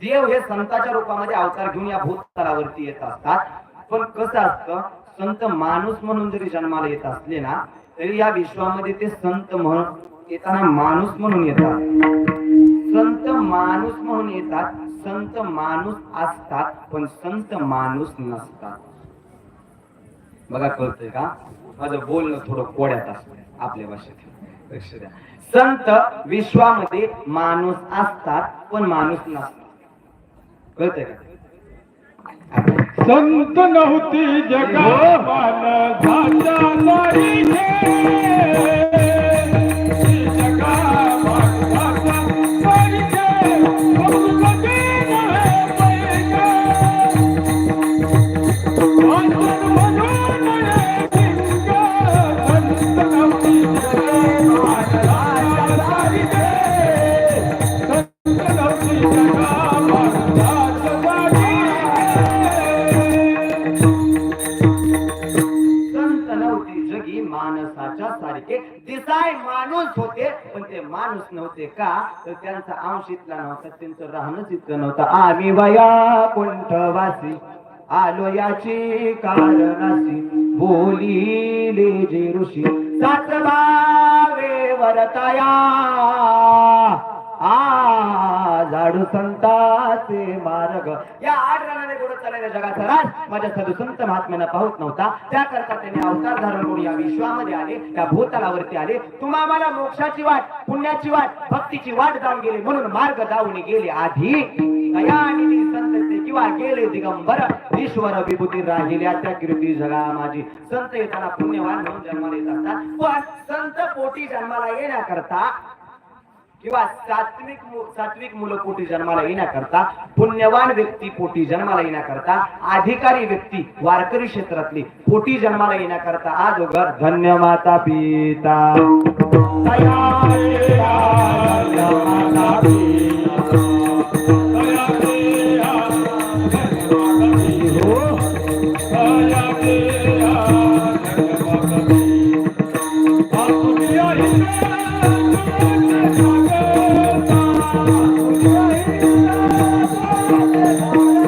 देव हे संताच्या रूपामध्ये अवतार घेऊन या भूतलावरती येत असतात. पण कसं असतं? संत माणूस म्हणून जरी जन्माला येत असले ना तरी या विश्वामध्ये ते संत म्हणून येताना माणूस म्हणून येतात. संत माणूस म्हणून येतात संत माणूस असतात पण संत माणूस नसतात. बघा कळतंय का? माझं बोलणं थोडं कोड्यात असतं आपल्या भाषेत. लक्ष द्या. संत विश्वामध्ये माणूस असतात पण माणूस नसतात. कळतंय का? संत नव्हती जगा मानसाच्या माणसाच्या सारखे दिसाय माणूस होते पण ते माणूस नव्हते का? तर त्यांचा अंश इथला नव्हता त्यांचं राहणंच इतकं नव्हतं. आम्ही वया कुंठवासी आलो याची कारणासी बोलिले जे ऋषी सातबावे वरताया. आ झाडू संताचे मार्ग असलेल्या जगाचा राज माझ्या साधू संत महात्म्यानं पाहत नव्हता. त्याकरता त्यांनी अवतार धारण करून या विश्वामध्ये आले त्या भूतलावरती आले. तुम्हा मला मोक्षाची वाट पुण्याची वाट भक्तीची वाट जाऊन गेली म्हणून मार्ग जाऊन गेले आधी. दया आणि संत किंवा गेले दिगंबर ईश्वर विभूती राहिल्या त्या कीर्ती जगा माझी संत येताना पुण्यवान म्हणून जन्माला येत असतात. पण संत पोटी जन्माला येण्याकरता किंवा सात्विक मु- सात्विक मुलं पोटी जन्माला येण्याकरता पुण्यवान व्यक्ती पोटी जन्माला येण्याकरता अधिकारी व्यक्ती वारकरी क्षेत्रातली पोटी जन्माला येण्याकरता आज उघड धन्य माता पिता दया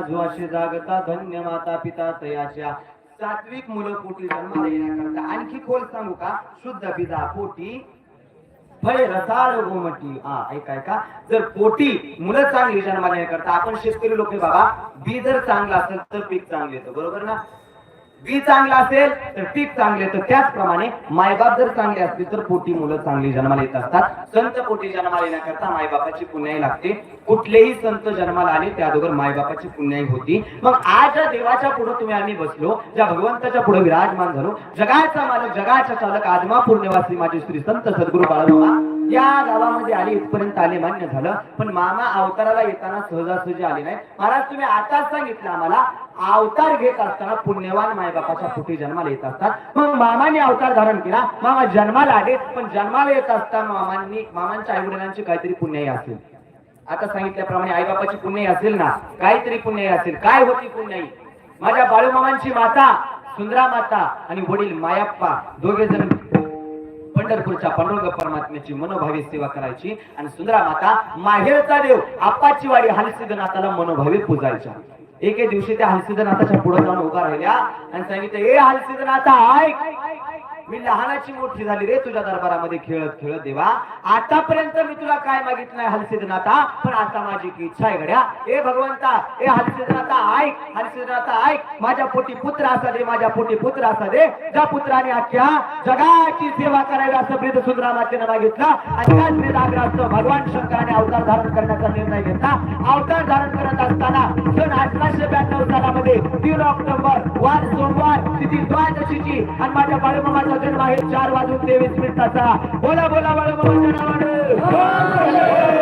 धन्य माता पिता. जागता धन्य माता पिता तयाच्या. सात्विक मुलं पोटी जन्माला येण्याकरता आणखी खोल सांगू का? शुद्ध पिता पोटी फळे रसाळ गोमटी हा ऐका ऐका. जर पोटी मुलं चांगली जन्माला येण्याकरता आपण शेतकरी लोक बाबा बी जर चांगला असेल तर पीक चांगले येतं बरोबर ना? बी चांगलं असेल तर पीक चांगले तर त्याचप्रमाणे मायबाप जर चांगले असतील तर पोटी मुलं चांगली जन्माला येत असतात. संत पोटी जन्माला येण्याकरता मायबापाची पुण्याई लागते. कुठलेही संत जन्माला आले त्या अगोदर मायबापाची पुण्याई होती. मग आज ज्या देवाच्या पुढे तुम्ही आम्ही बसलो ज्या भगवंताच्या पुढे विराजमान झालो. जगाचा मालक जगाचा चालक आदमा पूर्णवासी माझे श्री संत सद्गुरु बाळा या गावामध्ये आले इथपर्यंत आले मान्य झालं. पण मामा अवताराला येताना सहजासहजी आले नाही महाराज तुम्ही आताच सांगितलं आम्हाला अवतार घेत असताना पुण्यवान मायबापाच्या पोटी जन्माला येत असतात. मग मामाने अवतार धारण केला. मामा जन्माला आले पण जन्माला येत असताना मामांनी मामांच्या आई वडिलांची काहीतरी पुण्यही असेल. आता सांगितल्याप्रमाणे आईबापाची पुण्यही असेल ना? काहीतरी पुण्यही असेल. काय होती पुण्याई माझ्या बाळूमामांची माता सुंदरा माता आणि वडील मायाप्पा दोघे जण पंढरपूरच्या पांडुरंग परमात्म्याची मनोभावी सेवा करायची. आणि सुंदरा माता माहेरचा देव आपाची वाडी हलसिद्धनाथाला मनोभावी पूजायच्या. एके दिवशी त्या हलसिद्धनाथाच्या पुढे जाऊन उभा राहिल्या आणि सांगितलं ए हलसिद्धनाथा ऐक मी लहानाची मोठी झाली रे तुझ्या दरबारामध्ये खेळत खेळत देवा. आतापर्यंत मी तुला काय मागितलं नाही हलसिद्धनाथा पण आता माझी एक इच्छा आहे गड्या. ए भगवंता ए हलसिद्धनाथा ऐक हलसिद्धनाथा ऐक. माझ्या पोटी पुत्र असा दे माझ्या पोटी पुत्र असा दे. ज्या पुत्राने अख्ख्या जगाची सेवा करावी असं प्रीत सुंदरामातेनं मागितलं आणि त्याच प्रीत आग्रहास्तव भगवान शंकराने अवतार धारण करण्याचा निर्णय घेतला. अवतार धारण करत असताना सन अठराशे ब्याण्णव सालामध्ये तीन ऑक्टोबर वार सोमवार तिथी द्वादशीची आणि माझ्या बाळूमामा जन्म आहे चार वाजून तेवीस मिनिटाचा. बोला बोला बाळूमामाच्या नावाने